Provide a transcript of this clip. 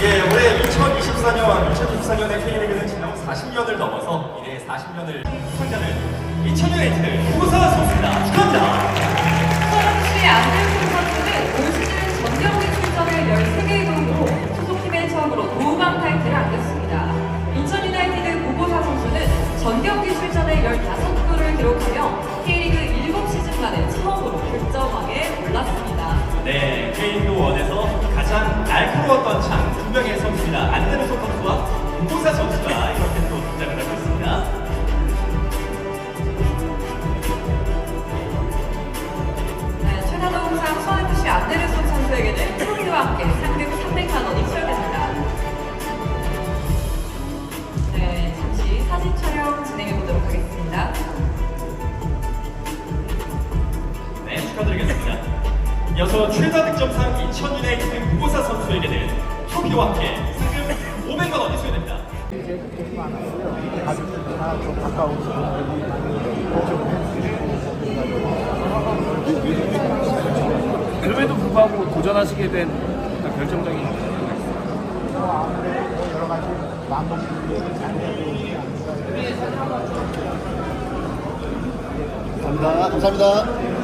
네, 올해 2024년, 2024년의 K리그는 지난 40년을 넘어서 이래 40년을 성장을 2000년의 후사 선수입니다. 축하합니다. 서울시 안del수 선수는 올 시즌 전 경기 출전을 13개 이동으로 소속팀에 처음으로 도우방 타이틀을 안겼습니다. 인천 유나이티드 고보사 선수는 전 경기 출전을 15골을 기록하며 K 선수입니다. 안드레소 선수와 우고사 선수가 이렇게 또 등장을 하고 있습니다. 네, 최다동상 서울시 안데르손 선수에게는 트로피와 함께 상금 300만 원이 수여됩니다. 네, 잠시 사진 촬영 진행해 보도록 하겠습니다. 네, 축하드리겠습니다. 이어서 최다 득점상 2000 유나이티드 우고사 선수에게는 트로피와 함께 상금 500만 원이 수여됩니다. 이제 되게 많았어요. 가족들이나 좀 가까운 분들이 많이 그럼에도 불구하고 도전하시게 된 결정적인 이유가 있어요. 뭐 아무래도 뭐 여러 가지 잘. 감사합니다. 감사합니다.